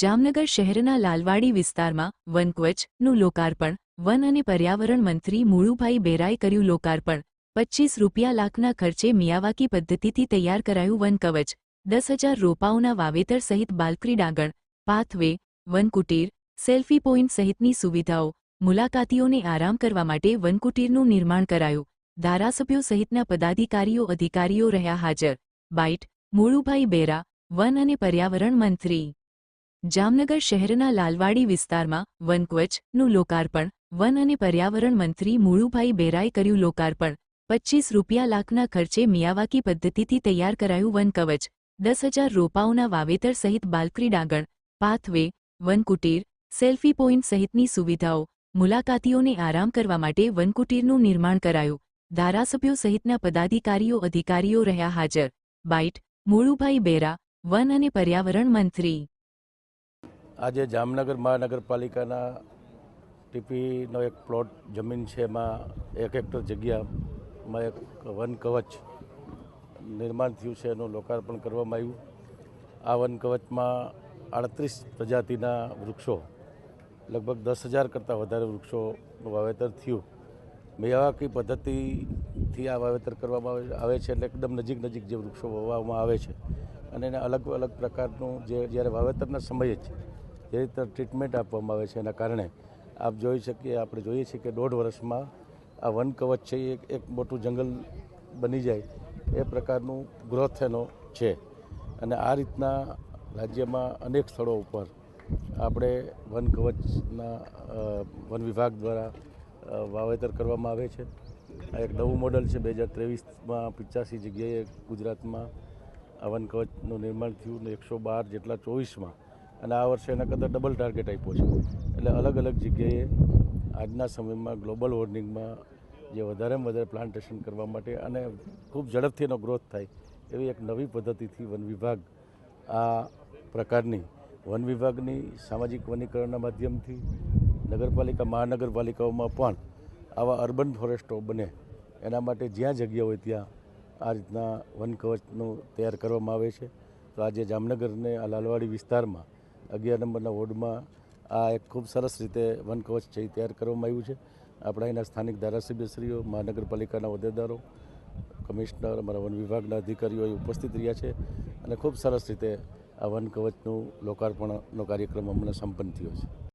જામનગર શહેરના લાલવાડી વિસ્તારમાં વનકવચનું લોકાર્પણ, વન અને પર્યાવરણ મંત્રી મુળુભાઈ બેરાએ કર્યું લોકાર્પણ. પચ્ચીસ રૂપિયા લાખના ખર્ચે મિયાવાકી પદ્ધતિથી તૈયાર કરાયું વનકવચ દસ હજાર રોપાઓના વાવેતર સહિત બાલકરી ડાંગણ, પાથવે, વનકુટીર, સેલ્ફી પોઈન્ટ સહિતની સુવિધાઓ, મુલાકાતીઓને આરામ કરવા માટે વનકુટીરનું નિર્માણ કરાયું. ધારાસભ્યો સહિતના પદાધિકારીઓ, અધિકારીઓ રહ્યા હાજર. બાઇટ, મુળુભાઈ બેરા, વન અને પર્યાવરણ મંત્રી. જામનગર શહેરના લાલવાડી વિસ્તારમાં વનકવચનું લોકાર્પણ, વન અને પર્યાવરણ મંત્રી મુળુભાઈ બેરાએ કર્યું લોકાર્પણ. પચ્ચીસ રૂપિયા લાખના ખર્ચે મિયાવાકી પદ્ધતિથી તૈયાર કરાયું વનકવચ. દસ હજાર રોપાઓના વાવેતર સહિત બાલકરી ડાંગણ, પાથવે, વનકુટીર, સેલ્ફી પોઈન્ટ સહિતની સુવિધાઓ મુલાકાતીઓને આરામ કરવા માટે વનકુટીરનું નિર્માણ કરાયું. ધારાસભ્યો સહિતના પદાધિકારીઓ, અધિકારીઓ રહ્યા હાજર. બાઇટ, મુળુભાઈ બેરા, વન અને પર્યાવરણ મંત્રી. આજે જામનગર મહાનગરપાલિકાના ટીપીનો એક પ્લોટ જમીન છે, એમાં એક હેક્ટર જગ્યામાં એક વન કવચ નિર્માણ થયું છે, એનું લોકાર્પણ કરવામાં આવ્યું. આ વન કવચમાં આડત્રીસ પ્રજાતિના વૃક્ષો, લગભગ દસ હજાર કરતાં વધારે વૃક્ષોનું વાવેતર થયું. મેવાકી પદ્ધતિથી આ વાવેતર કરવામાં આવે- છે એટલે એકદમ નજીક નજીક જે વૃક્ષો વાવવામાં આવે છે. અને એને અલગ અલગ પ્રકારનું જે જ્યારે વાવેતરના સમયે જ જે રીતે ટ્રીટમેન્ટ આપવામાં આવે છે એના કારણે આપ જોઈ શકીએ, આપણે જોઈએ છીએ કે દોઢ વર્ષમાં આ વન કવચ છે એ એક મોટું જંગલ બની જાય એ પ્રકારનું ગ્રોથ એનો છે. અને આ રીતના રાજ્યમાં અનેક સ્થળો ઉપર આપણે વન કવચના વન વિભાગ દ્વારા વાવેતર કરવામાં આવે છે. આ એક નવું મોડલ છે. બે હજાર ત્રેવીસમાં પિચાસી જગ્યાએ ગુજરાતમાં આ વન કવચનું નિર્માણ થયું ને એકસો બાર જેટલા ચોવીસમાં અને આ વર્ષે એના કરતાં ડબલ ટાર્ગેટ આપ્યો છે. એટલે અલગ અલગ જગ્યાએ આજના સમયમાં ગ્લોબલ વોર્મિંગમાં જે વધારેમાં વધારે પ્લાન્ટેશન કરવા માટે અને ખૂબ ઝડપથી એનો ગ્રોથ થાય એવી એક નવી પદ્ધતિથી વન વિભાગ આ પ્રકારની વન વિભાગની સામાજિક વનીકરણના માધ્યમથી નગરપાલિકા, મહાનગરપાલિકાઓમાં પણ આવા અર્બન ફોરેસ્ટો બને. એના માટે જ્યાં જગ્યા હોય ત્યાં આ રીતના વન કવચનું તૈયાર કરવામાં આવે છે. તો આજે જામનગરને આ લાલવાડી વિસ્તારમાં અગિયાર નંબરના વોર્ડમાં આ એક ખૂબ સરસ રીતે વન કવચ છે, એ તૈયાર કરવામાં આવ્યું છે. આપણા અહીંના સ્થાનિક ધારાસભ્યશ્રીઓ, મહાનગરપાલિકાના હોદ્દેદારો, કમિશનર, અમારા વન વિભાગના અધિકારીઓ અહીં ઉપસ્થિત રહ્યા છે અને ખૂબ સરસ રીતે આ વન કવચનું લોકાર્પણનો કાર્યક્રમ અમને સંપન્ન થયો છે.